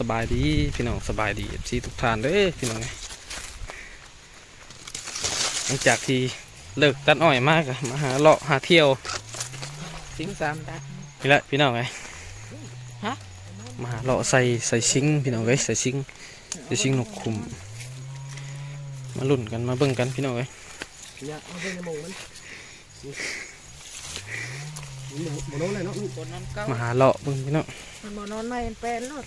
สบายดีพี่น้องสบายดีซีทุกท่านเด้อพี่น้องเอ้ยหลังจากที่เลิกตัดอ้อยมากอะมาหาเลาะหาเที่ยวสิงสามดัดนี่แหละพี่น้องไงฮะมาหาเลาะใส่ใส่ซิงพี่น้องเอ้ยใส่ซิงใส่ซิงนกขุม มาลุ่นกันมาเบิ่งกันพี่น้องเอ้ยเนี่ยเอาไปในหมองมันนี่หมองน้องเลยเนาะคนนอนเก้ามาหาเลาะเบิ่งพี่น้องมันบ่นอนไม่เป็นแปลนเนาะ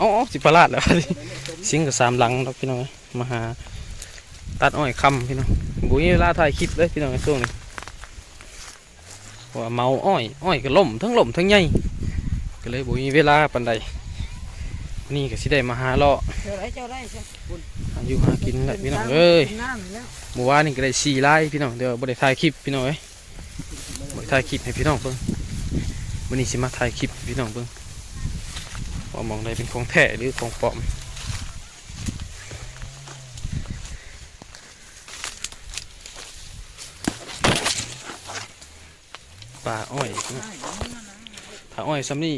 อ๋อสิประหลาดแล้วซิงกับสามหลังแล้วพี่น้องเอ้ยมาหาตัดอ้อยคำพี่น้องบุ้ยเวลาถ่ายคลิปเลยพี่น้องในช่วงนี้เพราะว่าเมาอ้อยอ้อยก็ล่มทั้งล่มทั้งใหญ่ก็เลยบุ้ยเวลาปันใดนี่ก็สิได้มาหาเลาะเจ้าไรเจ้าไรใช่หาอยู่หากินแหละพี่น้องเอ้ยกินน้ำแล้วเมื่อวานนี่ก็ได้สี่ไร่พี่น้องเดี๋ยวบ่ได้ถ่ายคลิปพี่น้องเอ้ยบ่ได้ถ่ายคลิปให้พี่น้องเบิ่งวันนี้สิมาถ่ายคลิปให้พี่น้องเบิ่ง ว่ามองใดเป็นของแท้หรือของปลอมป่าอ้อยถ้าอ้อยซ้ำนี่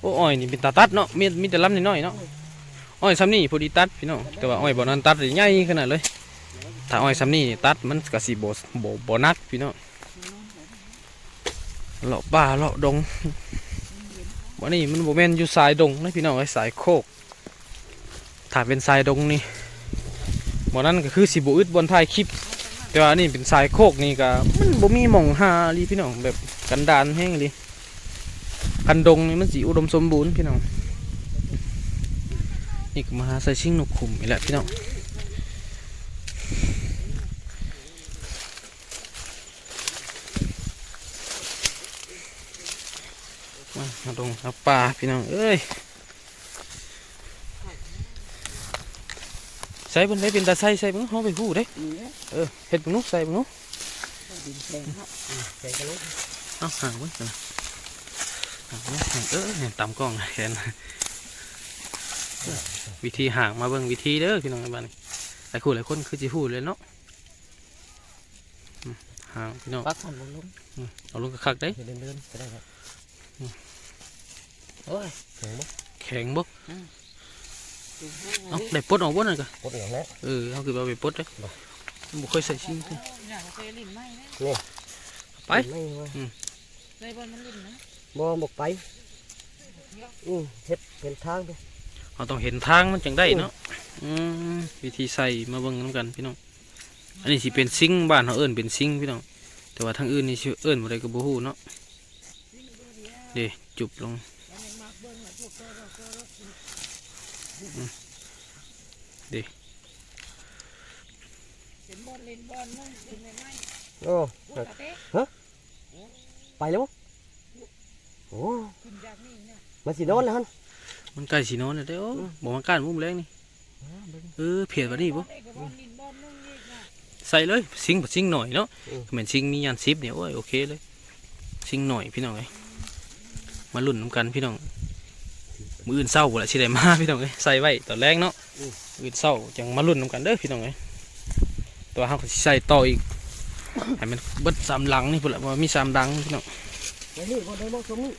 โอ้อ้อยนี่เป็นตาตัดเนาะมีมีแต่ลำน้อยเนาะอ้อยซ้ำนี่พอดีตัดพี่น้องแต่ว่าอ้อยบ่นั้นตัดใหญ่ขนาดเลยถ้าอ้อยซ้ำนี่ตัดมันก็สิบ่บ่บ่นักพี่น้องเลาะป่าเลาะดง วันนี้มันบ่แมนอยู่สายดงนะพี่น้องไอ้สายโคกถ้าเป็นสายดงนี่บ่นั้นก็คือสิบ่อึดบนท้ายคลิป แต่ว่านี่เป็นสายโคกนี่ก็มันบ่มีหม่องหาอีหลีพี่น้องแบบกันดานแห้งลีคันดงนี่มันสิอุดมสมบูรณ์พี่น้องนี่ก็มาหาใส่ชิงนกขุมนี่แหละพี่น้อง มามาลงหาปลาพี่น้องเอ้ยใส่บนได้เป็นตาใส่ใส่เบิ่งเฮาไปหู้เด้นี่แหละเออเฮ็ดเบิ่งนู้ใส่เบิ่งนู้ดินแดงครับใจกันลูกเอาห่างไว้ก่อนนะห่างไว้ห่างเออเนี่ยตามกล้องแขนวิธีห่างมาเบิ่งวิธีเด้อพี่น้องในบ้านนี้หลายคู่หลายคนคือสิฮู้เลยเนาะอืมห่างพี่น้องปักหันลงลงเอาลงคักๆเด้เดินเดินก็ได้ครับ โอ้ยแข็งบ่แข็งบ่ดูให้เอาได้ปลดออกบ่นั่นก็กดอย่างนี้เออเอาคือเอาไปปลดเด้อบ่เคยใส่ชิ้นเลยเนี่ยเราเคยลิ้นไหมนะไปไม่ว่าในบนมันลิ้นนะบ่บอกไปอืมเฮ็ดเป็นทางไปเราต้องเห็นทางมันจังได้เนาะอืมวิธีใส่มาเบิ่งน้ำกันพี่น้อง อันนี้สิเป็นซิงค์บ้านเขาเอิ้นเป็นซิงค์พี่น้อง แต่ว่าทางอื่นนี่ชื่อเอิ้นบ่ได้ก็บ่ฮู้เนาะเด้จุบลงอืมเด้เป็นบนลิ้นบนนั่นเป็นไม่ไหมโอ้ปกติไปแล้วบ่โอ้ขึ้นจากนี่เนี่ยมันสินอนแล้วฮั่นมันใกล้สินอนแล้วเด้อโอ้บ่มาก้านมุมแรงนี่เออเพียดว่านี่บ่ได้กับบนลิ้นบนนึงอีกนะใส่เลยซิงค์บ่ซิงค์หน่อยเนาะเหมือนซิงค์มียันซิปเนี่ยโอ้ยโอเคเลยซิงค์หน่อยพี่น้องเอ้ยมาลุ้นน้ำกันพี่น้อง มืออื่นเศร้าบ่ละสิได้มาพี่น้องเอ้ยใส่ไว้ตอนแรกเนาะมืออื่นเศร้าจังมาลุ้นน้ำกันเด้อพี่น้องเอ้ยตัวเฮาก็สิใส่ต่ออีกให้มันเบิดสามหลังนี่พุ่นละว่ามีสามหลังพี่น้องไปนี่บ่ได้บ่ตรงนี้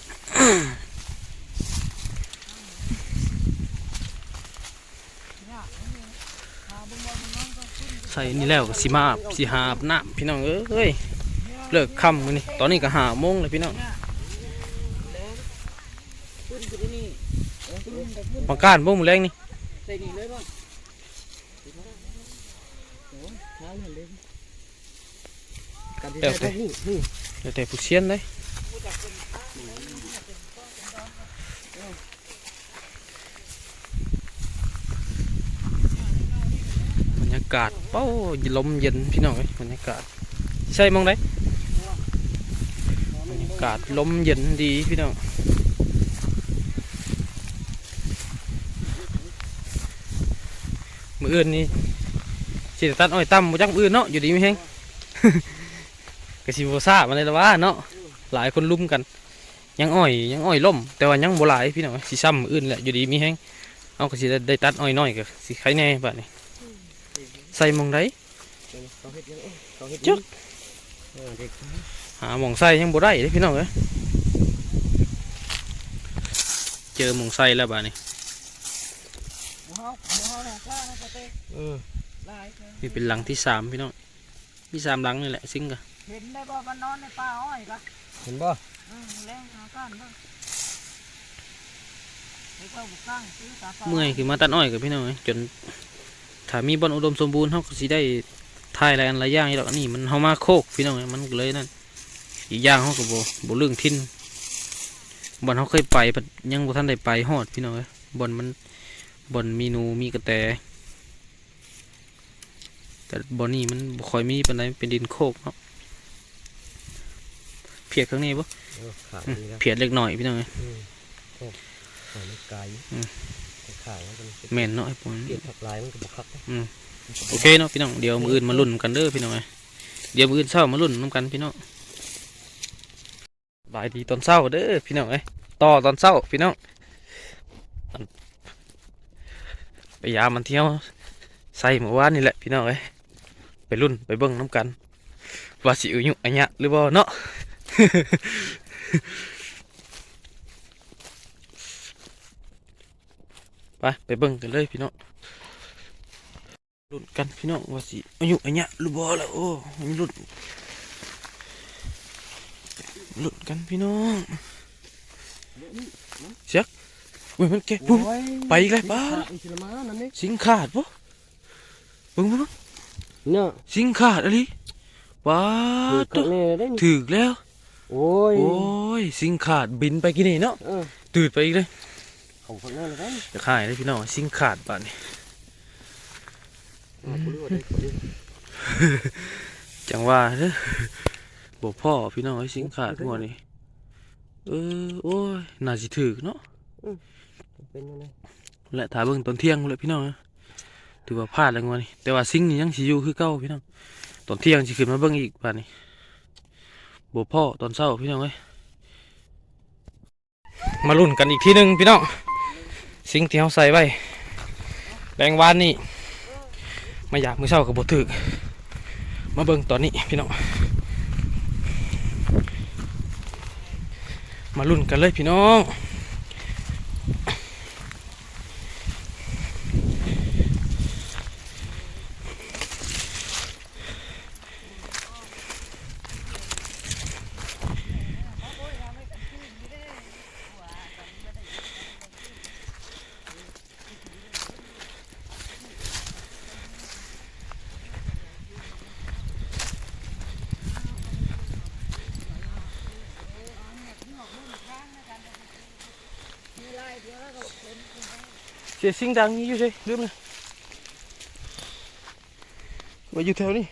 ใส่นี่แล้วก็สิมาอาบสิหาอาบน้ำพี่น้องเอ้ยเลิกค่ำมื้อนี้ตอนนี้ก็หาโมงเลยพี่น้อง ขึ้นขึ้นนี่ขึ้นแต่ขึ้น มาก้านบ่มื้อแรงนี่ใส่นี่เลยบ่ทางเด้กันที่ได้นี่นี่เดี๋ยวแต่ผู้เชี่ยนเลยบรรยากาศเป้าลมเย็นพี่น้องเอ้ยบรรยากาศใช่มองได้บรรยากาศลมเย็นดีพี่น้อง มืออื่นนี่สิได้ตัดอ้อยตั้มบ่จักมืออื่นเนาะอยู่ดีมีแฮงกสิบซามาเลยละว่าเนาะหลายคนลุมกัน ยังอ้อยยังอ้อยล่ม แต่ว่ายังบ่หลายพี่น้องสิซ้ำมื้ออื่นแหละอยู่ดีมีแฮงเอาก็สิได้ได้ตัดอ้อยน้อยก็สิใครแน่บัดนี้ใส่หมองไดเขาเฮ็ดยังเขาเฮ็ดจึ๊กเออเด็กหาหมองใส่ยังบ่ได้เด้พี่น้องเอ้ยเจจอหมองไส้แล้วบาดนี้หมู เฮาหมูเฮาหน้าข้างนะเต้เออลายเลยนี่เป็นหลังที่สามพี่น้องมีสามหลังนี่แหละซิงกะเห็นได้บ่มันนอนในป่าอ้อยกะเห็นบ่อืมแรงหาก้านเบิ่งไอ้เจ้าบุกข้างซื้อสาฟ้าเมื่อยคือมาตัดอ้อยกับพี่น้องเอ้ยจนถ้ามีบอลอุดมสมบูรณ์เขาก็สิได้ทายอะไรอันหลายอย่างนี่ดอกอันนี้มันเฮามาโคกพี่น้องเอ้ยมันก็เลยนั่นอีกอย่างเขาก็บ่บ่เรื่องทิ้นบอลเขาเคยไปแต่ยังบ่ทันได้ไปฮอดพี่น้องเอ้ยบอลมัน บอลมีหนูมีกระแต แต่บอลนี่มันบ่ค่อยมีปานใดมันเป็นดินโคกเนาะเพียดข้างนี้บ่เออขาดอืมนี่ครับเพียดเล็กน้อยพี่น้องเอ้ยอืมโอ้ขาดมันไกลอืมขาดมันก็แม่นเนาะไอ้ปอนเปลี่ยนทับลายมันก็บ่คักนะโอเคเนาะพี่น้องเดี๋ยวมืออื่นมาลุ้นกันเด้อพี่น้องเอ้ยเดี๋ยวมืออื่นเช้ามาลุ้นน้ำกันพี่น้องบายดีตอนเช้าเด้อพี่น้องเอ้ยต่อตอนเช้าพี่น้อง ไปยามันเที่ยวใส่เมื่อวานนี่แหละพี่น้องเอ้ยไปลุ้นไปเบิ่งน้ำกันว่าสิอุยุอันยหรือบ่เนาะไปไปเบิ่งกันเลยพี่น้องลุ้นกันพี่น้องว่าสิอายุอันเนี้ยหรือบ่ล่ะโอ้มันลุ้นลุ้นกันพี่น้องเสีย กเว้ยมันแกะปุ๊บโอ้ยไปอีกแล้วป้าขาดอีกแล้วมานั่นนี่สิงขาดบ่เบิ่งเบิ่งเนาะสิงขาดอะไรว้าถือตัข้างนี้ได้นี่ถึกแล้ว โอ้ยโอ้ยสิงขาดบินไปกี่นี่เนาะเออตื่นไปอีกเลยเขาข้างนั้นเลยได้จะขายเลยพี่น้องสิงขาดบาดนี้เอาไปดูได้ดูจังว่าเด้อบอกพ่อพี่น้องไอ้สิงขาดหัวนี่เออโอ้ยน่าสิถึกเนาะ เป็นยังไงและถ่ายเบิ่งตอนเที่ยงเลยพี่น้องนะถือว่าพลาดแล้วงวนี้แต่ว่าสิงนี่ยังสิอยู่คือเก่าพี่น้องตอนเที่ยงสิขึ้นมาเบิ่งอีกบาดนี้บอกพ่อตอนเช้าพี่น้องเอ้ยมาลุ้นกันอีกทีหนึงพี่น้องสิงที่เฮาใส่ไว้แบงวานนี่มาอยากมือเช้ากับบถึกมาเบิ่งตอนนี้พี่น้องมาลุ้นกันเลยพี่น้อง เสียงสิงดังนี่อยู่ใช่ลืมเลยมาอยู่แถวนี้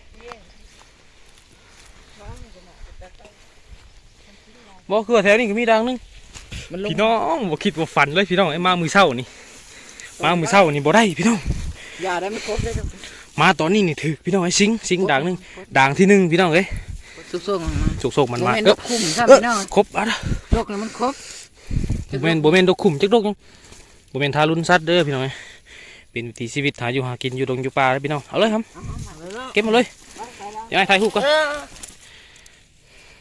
บอกคือว่าแถวนี้ก็มีดังนึงมันลงพี่น้องบ่คิดว่าฝันเลยพี่น้องไอ้มามือเช้านี่มามือเช้านี่บ่ได้พี่น้องอย่าได้มันครบได้ครับมาตอนนี้นี่ถือพี่น้องไอ้สิงสิงดังนึงดังที่หนึ่งพี่น้องเอ้ยสุกๆมันโศกๆมันมาบ่แม่นเอดออกคุ้มครับเออพี่น้องครบอะนะดอกนั้นมันครบบ่แม่นบ่แม่นดอกขุมจักดอกยัง บ่แม่นทารุณสัตว์เด้อพี่น้องเอ้ยเป็นวิถีชีวิตหาอยู่หากินอยู่ดงอยู่ป่าเด้อพี่น้องเอาเลยครับเอาๆๆเก็บมาเลยยังไงถ่ายรูปก่อนเออ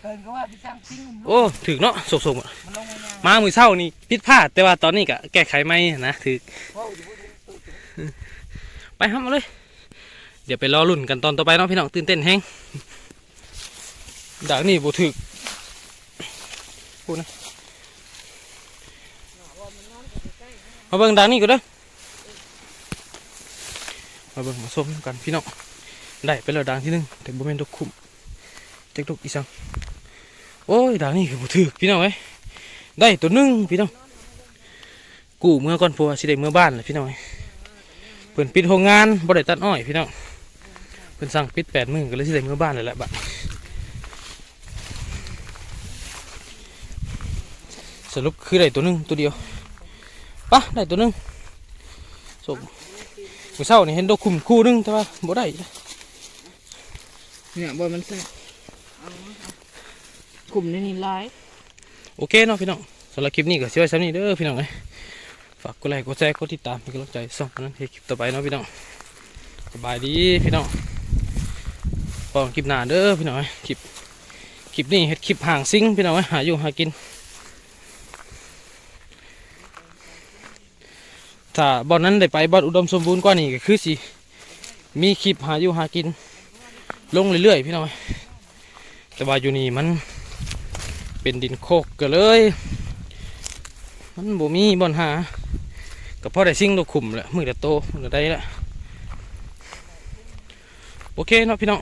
เกินก็ว่าพี่ช่างซิ่งมันโอ้ถึกเนาะโศกๆอะมันลงมาเนี่ยมามือเช้านี่ผิดพลาดแต่ว่าตอนนี้ก็แก้ไขไม่นะถือไปครับมาเลย เดี๋ยวไปรอลุ่นกันตอนต่อไปเนาะพี่น้องตื่นเต้นแฮงดักนี่บ่ถึกพูดนะ มาเบิ่งดังนี่ก็เด้อมาเบิ่งมาส้มกันพี่น้องได้ไปแล้วดังที่หนึ่งแต่บ่แม่นดอกคุ้มจักดอกอีสังโอ้ยดังนี่คือบ่ถึกพี่น้องเอ้ยได้ตัวหนึงพี่น้องกู้เมื่อก่อนพราะว่าสิได้เมื่อบ้านเลยพี่น้องเพิ่นปิดโรงงานบ่ได้ตัดอ้อยพี่น้องเพิ่นสั่งปิดแปดมือก็เลยสิได้เมื่อบ้านเลยแหละบัดสรุปคือได้ตัวหนึงตัวเดียว ปะได้ตัวหนึงส่งมื้อเช้านี่เห็นดอกคุมคู่หนึงแต่ว่าบ่ได้เนี่ยบ่มันแซ่บกลุ่มนี้นี่หลายโอเคเนาะพี่น้องสำหรับคลิปนี้ก็สิไว้ซ้ำนี้เด้อพี่น้องเอ้ยฝากกดไลค์กดแชร์กดติดตามเป็นกำลังใจส่องกันนั้นให้คลิปต่อไปเนาะพี่น้องสบายดีพี่น้องพอกันคลิปหน้าเด้อพี่น้องเอ้ยคลิปคลิปนี้เฮ็ดคลิปห่างซิงพี่น้องเอ้ยหาอยู่หากิน ถ้าบ่อนนั้นได้ไปบ่อนอุดมสมบูรณ์กว่านี้ก็คือสิมีคลิปหาอยู่หากิน ลงเรื่อยๆพี่น้อยแต่ว่าอยู่นี่มันเป็นดินโคกก็เลย มันบ่มีบ่อนหาก็พอได้สิ่งตัวขุมแหละมือละโตมือละได้ละโอเคเนาะพี่น้อง